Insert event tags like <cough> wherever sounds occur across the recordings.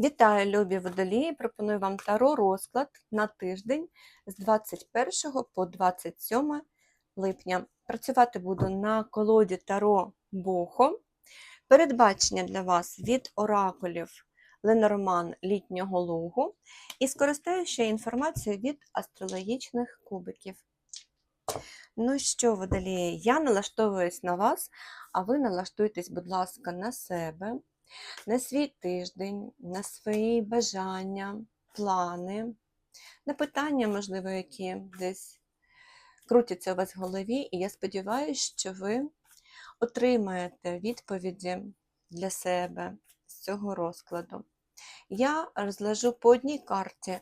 Вітаю, любі водолії! Пропоную вам таро розклад на тиждень з 21 по 27 липня. Працювати буду на колоді таро Бохо. Передбачення для вас від оракулів Ленорман літнього лугу. І скористаюся інформацією від астрологічних кубиків. Ну що, водолії, я налаштовуюсь на вас, а ви налаштуйтесь, будь ласка, на себе на свій тиждень, на свої бажання, плани, на питання, можливо, які десь крутяться у вас в голові, і я сподіваюся, що ви отримаєте відповіді для себе з цього розкладу. Я розложу по одній карті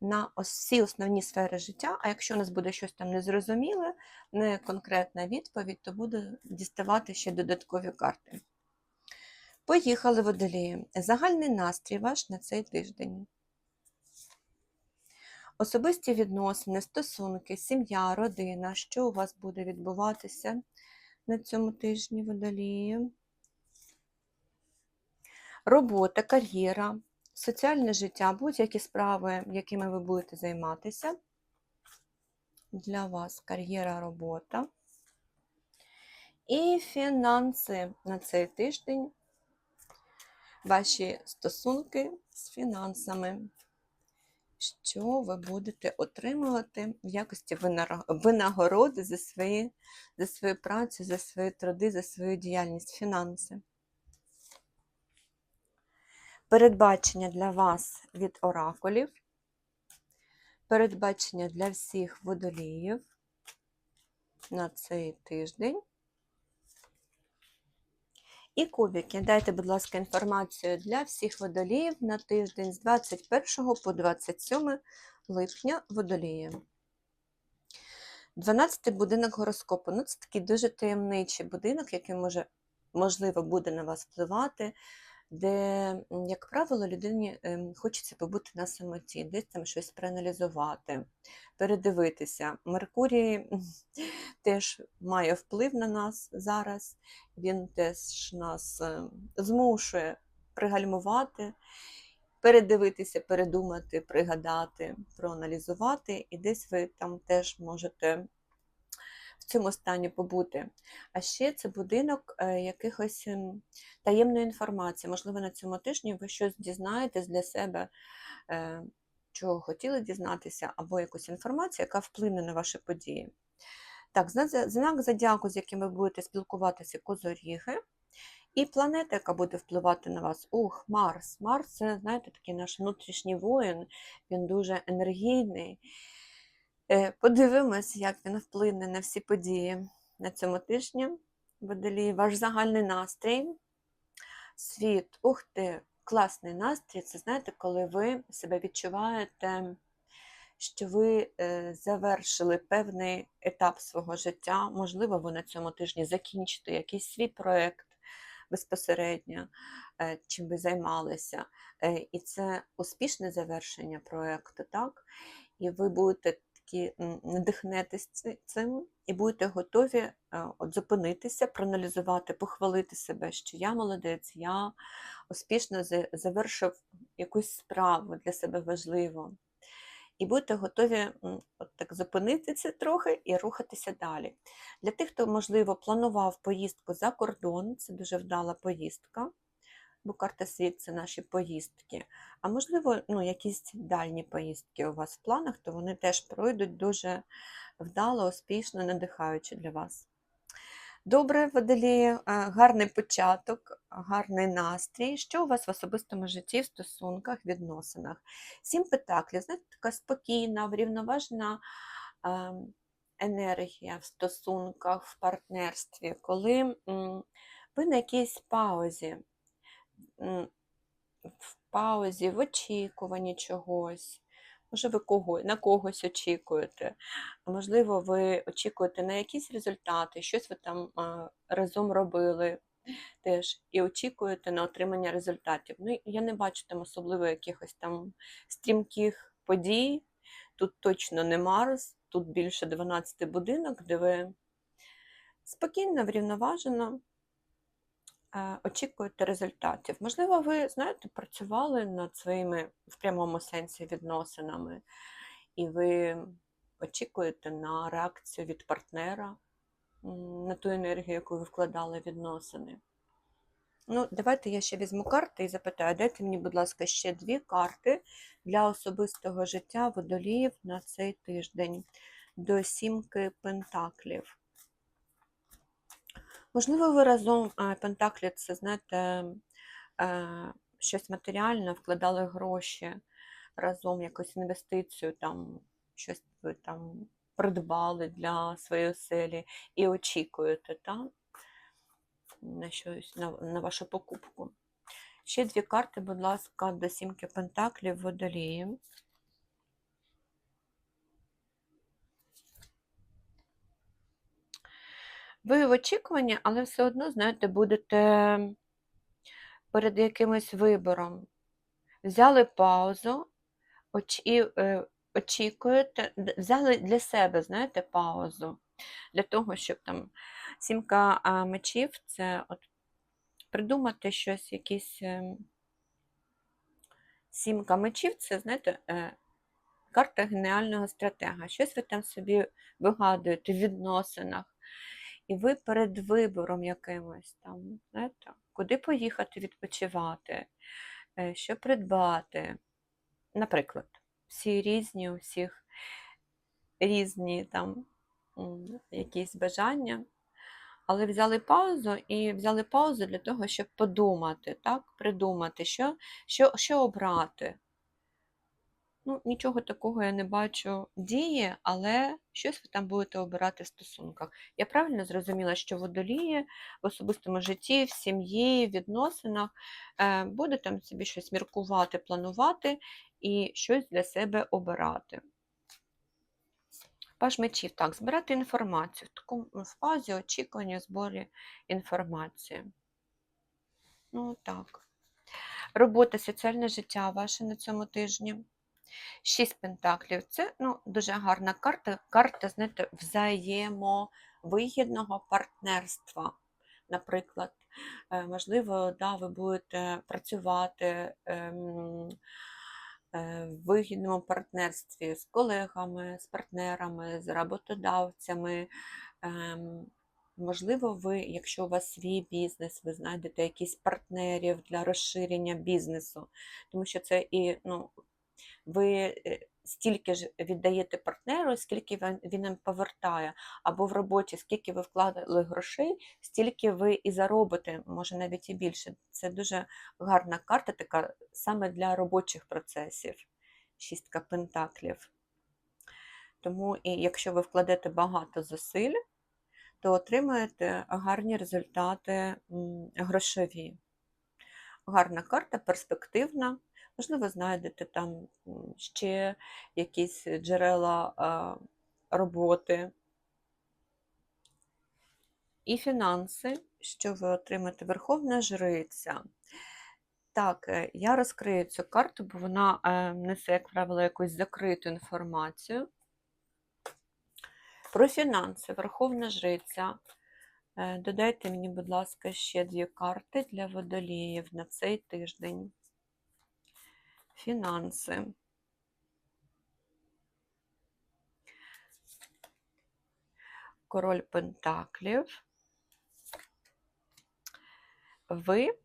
на всі основні сфери життя, а якщо у нас буде щось там незрозуміле, не конкретна відповідь, то буду діставати ще додаткові карти. Поїхали водолії. Загальний настрій ваш на цей тиждень. Особисті відносини, стосунки, сім'я, родина. Що у вас буде відбуватися на цьому тижні водолії? Робота, кар'єра, соціальне життя, будь-які справи, якими ви будете займатися. Для вас кар'єра, робота. І фінанси на цей тиждень ваші стосунки з фінансами, що ви будете отримувати в якості винагороди за свої, за свою працю, за свої труди, за свою діяльність, фінанси. Передбачення для вас від оракулів, передбачення для всіх водоліїв на цей тиждень. І кубики. Дайте, будь ласка, інформацію для всіх водоліїв на тиждень з 21 по 27 липня водолії. 12-й будинок гороскопу. Ну, це такий дуже таємничий будинок, який може, можливо буде на вас впливати де, як правило, людині ем, хочеться побути на самоті, десь там щось проаналізувати, передивитися. Меркурій <laughs> теж має вплив на нас зараз, він теж нас ем, змушує пригальмувати, передивитися, передумати, пригадати, проаналізувати, і десь ви там теж можете цьому стані побути. А ще це будинок е, якихось ем, таємної інформації. Можливо, на цьому тижні ви щось дізнаєтесь для себе, е, чого хотіли дізнатися, або якусь інформацію, яка вплине на ваші події. Так, знак зодіаку, з яким ви будете спілкуватися, козоріги. І планета, яка буде впливати на вас, ух, Марс. Марс це, знаєте, такий наш внутрішній воїн, він дуже енергійний. Е, подивимось, як він вплине на всі події на цьому тижні. Водолій, ваш загальний настрій, світ, ух ти, класний настрій. Це знаєте, коли ви себе відчуваєте, що ви е, завершили певний етап свого життя. Можливо, ви на цьому тижні закінчите якийсь свій проєкт безпосередньо, е, чим ви займалися. І це успішне завершення проєкту, так? І ви будете таки надихнетесь цим і будете готові е, от, зупинитися, проаналізувати, похвалити себе, що я молодець, я успішно завершив якусь справу для себе важливу. І будете готові от так зупинитися трохи і рухатися далі. Для тих, хто, можливо, планував поїздку за кордон, це дуже вдала поїздка бо карта світ це наші поїздки. А можливо, ну, якісь дальні поїздки у вас в планах, то вони теж пройдуть дуже вдало, успішно, надихаючи для вас. Добре, водолії, гарний початок, гарний настрій. Що у вас в особистому житті, в стосунках, відносинах? Сім петаклів, знаєте, така спокійна, врівноважена енергія в стосунках, в партнерстві, коли ви на якійсь паузі, в паузі, в очікуванні чогось. Може, ви кого, на когось очікуєте, можливо, ви очікуєте на якісь результати, щось ви там а, разом робили теж, і очікуєте на отримання результатів. Ну, Я не бачу там особливо якихось там стрімких подій. Тут точно не Марс, тут більше 12 будинок, де ви спокійно, врівноважено очікуєте результатів. Можливо, ви, знаєте, працювали над своїми в прямому сенсі відносинами, і ви очікуєте на реакцію від партнера, на ту енергію, яку ви вкладали в відносини. Ну, давайте я ще візьму карти і запитаю, дайте мені, будь ласка, ще дві карти для особистого життя водоліїв на цей тиждень до сімки пентаклів. Можливо, ви разом пентаклі це, знаєте, щось матеріальне, вкладали гроші разом, якусь інвестицію, там, щось ви там придбали для своєї оселі і очікуєте, так? на щось, на, на вашу покупку. Ще дві карти, будь ласка, до сімки пентаклів водолії. Ви в очікуванні, але все одно, знаєте, будете перед якимось вибором. Взяли паузу і е, очікуєте, взяли для себе, знаєте, паузу. Для того, щоб там сімка мечів це от придумати щось, якісь. ем, Сімка мечів це, знаєте, е, карта геніального стратега. Щось ви там собі вигадуєте в відносинах. І ви перед вибором якимось там, знаєте, куди поїхати відпочивати, е, що придбати. Наприклад, всі різні, у всіх різні там якісь бажання. Але взяли паузу і взяли паузу для того, щоб подумати, так, придумати, що, що, що обрати. Ну, нічого такого я не бачу дії, але щось ви там будете обирати в стосунках. Я правильно зрозуміла, що водолії в особистому житті, в сім'ї, в відносинах е, буде там собі щось міркувати, планувати і щось для себе обирати. Паж мечів, так, збирати інформацію в такому фазі очікування зборі інформації. Ну, так. Робота, соціальне життя ваше на цьому тижні. Шість пентаклів. Це ну, дуже гарна карта. Карта, знаєте, взаємовигідного партнерства. Наприклад, Е, можливо, да, ви будете працювати ем, е, в вигідному партнерстві з колегами, з партнерами, з роботодавцями. Ем, Можливо, ви, якщо у вас свій бізнес, ви знайдете якісь партнерів для розширення бізнесу, тому що це і ну, ви е, стільки ж віддаєте партнеру, скільки він, вам повертає, або в роботі, скільки ви вкладали грошей, стільки ви і заробите, може навіть і більше. Це дуже гарна карта, така саме для робочих процесів. Шістка пентаклів. Тому і якщо ви вкладете багато зусиль, то отримаєте гарні результати грошові. Гарна карта, перспективна. Можливо, знайдете там ще якісь джерела роботи. І фінанси, що ви отримаєте, Верховна Жриця. Так, е, я розкрию цю карту, бо вона е, несе, як правило, якусь закриту інформацію. Про фінанси, Верховна Жриця. Е, Додайте мені, будь ласка, ще дві карти для водоліїв на цей тиждень. Фінанси. Король Пентаклів. Ви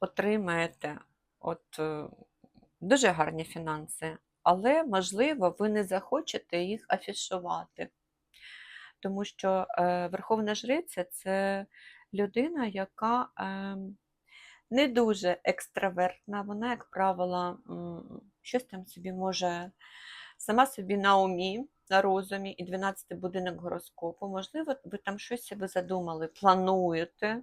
отримаєте от, е, дуже гарні фінанси, але, можливо, ви не захочете їх афішувати. Тому що е, Верховна Жриця це людина, яка е, не дуже екстравертна, вона, як правило, щось там собі може сама собі на умі, на розумі, і 12 будинок гороскопу. Можливо, ви там щось себе задумали, плануєте.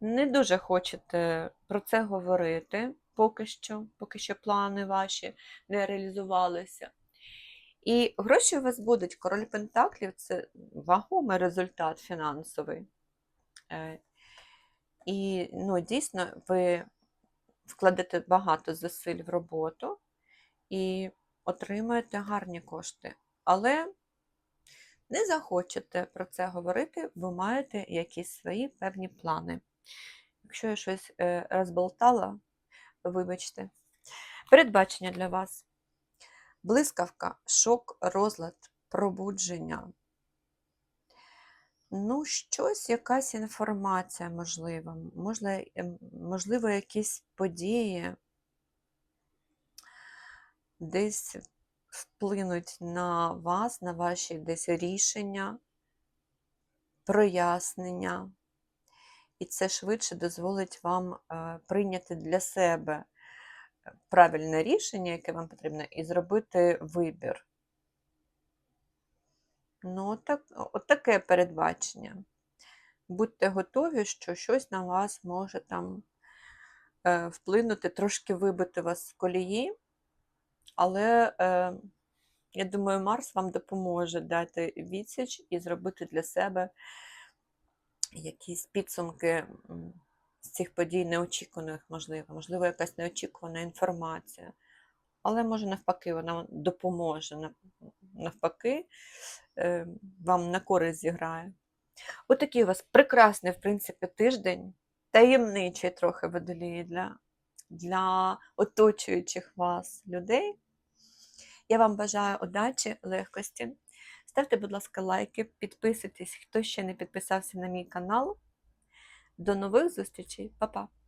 Не дуже хочете про це говорити поки що, поки що плани ваші не реалізувалися. І гроші у вас будуть. Король Пентаклів це вагомий результат фінансовий. І ну, дійсно ви вкладете багато зусиль в роботу і отримаєте гарні кошти. Але не захочете про це говорити, ви маєте якісь свої певні плани. Якщо я щось е, розболтала, вибачте. Передбачення для вас. Блискавка, шок, розлад, пробудження. Ну, щось, якась інформація, можливо, можливо, можливо, якісь події десь вплинуть на вас, на ваші десь рішення, прояснення. І це швидше дозволить вам е, прийняти для себе е, правильне рішення, яке вам потрібно, і зробити вибір. Ну, так, от таке передбачення. Будьте готові, що щось на вас може там е, вплинути, трошки вибити вас з колії, але е, я думаю, Марс вам допоможе дати відсіч і зробити для себе якісь підсумки з цих подій неочікуваних, можливо, можливо, якась неочікувана інформація. Але може навпаки, вона допоможе, навпаки, е, вам на користь зіграє. Отакий у вас прекрасний, в принципі, тиждень, таємничий трохи водолії для, для оточуючих вас людей. Я вам бажаю удачі, легкості. Ставте, будь ласка, лайки, підписуйтесь, хто ще не підписався на мій канал. До нових зустрічей, Па-па!